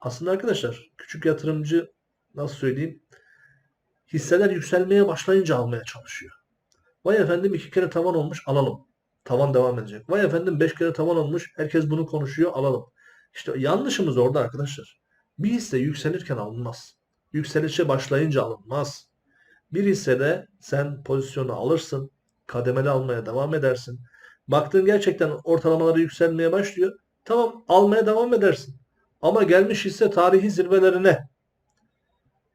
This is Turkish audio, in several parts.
Aslında arkadaşlar küçük yatırımcı nasıl söyleyeyim hisseler yükselmeye başlayınca almaya çalışıyor. Vay efendim iki kere tavan olmuş alalım. Tavan devam edecek. Vay efendim beş kere tavan olmuş herkes bunu konuşuyor alalım. İşte yanlışımız orada arkadaşlar. Bir hisse yükselirken alınmaz. Yükselişe başlayınca alınmaz. Bir hissede sen pozisyonu alırsın. Kademeli almaya devam edersin. Baktın gerçekten ortalamaları yükselmeye başlıyor. Tamam almaya devam edersin. Ama gelmiş hisse tarihi zirvelerine.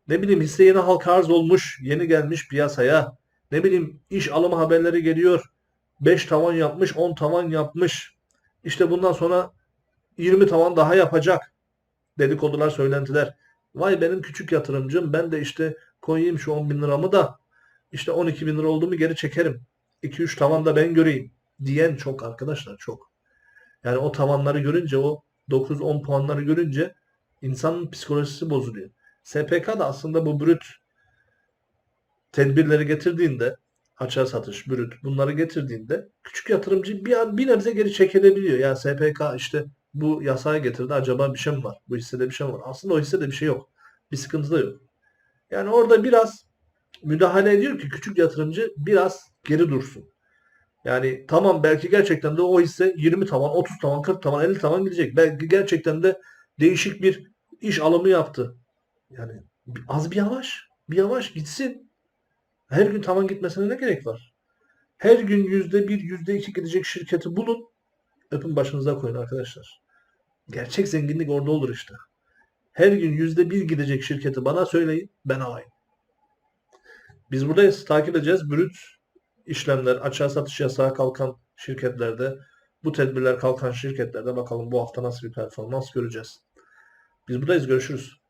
Ne bileyim hisse yeni halka arz olmuş. Yeni gelmiş piyasaya. Ne bileyim iş alımı haberleri geliyor. 5 tavan yapmış, 10 tavan yapmış. İşte bundan sonra 20 tavan daha yapacak. Dedikodular, söylentiler. Vay benim küçük yatırımcım ben de işte koyayım şu 10 bin liramı da işte 12 bin lira oldu mu geri çekerim. 2-3 tavan da ben göreyim diyen çok arkadaşlar çok. Yani o tavanları görünce o 9-10 puanları görünce insanın psikolojisi bozuluyor. SPK da aslında bu brüt tedbirleri getirdiğinde açığa satış, brüt bunları getirdiğinde küçük yatırımcı bir, an, bir nebze geri çekilebiliyor. Yani SPK işte bu yasağı getirdi acaba bir şey mi var? Bu hissede bir şey mi var? Aslında o hissede bir şey yok. Bir sıkıntı da yok. Yani orada biraz müdahale ediyor ki küçük yatırımcı biraz geri dursun. Yani tamam belki gerçekten de o hisse 20 tavan, 30 tavan, 40 tavan, 50 tavan gidecek. Belki gerçekten de değişik bir iş alımı yaptı. Yani az bir yavaş. Bir yavaş gitsin. Her gün tavan gitmesine ne gerek var? Her gün yüzde bir, yüzde iki gidecek şirketi bulun. Öpün başınıza koyun arkadaşlar. Gerçek zenginlik orada olur işte. Her gün yüzde bir gidecek şirketi bana söyleyin. Ben alayım. Biz buradayız. Takip edeceğiz. Brüt işlemler, açığa satış yasağı kalkan şirketlerde, bu tedbirler kalkan şirketlerde bakalım bu hafta nasıl bir performans göreceğiz. Biz buradayız. Görüşürüz.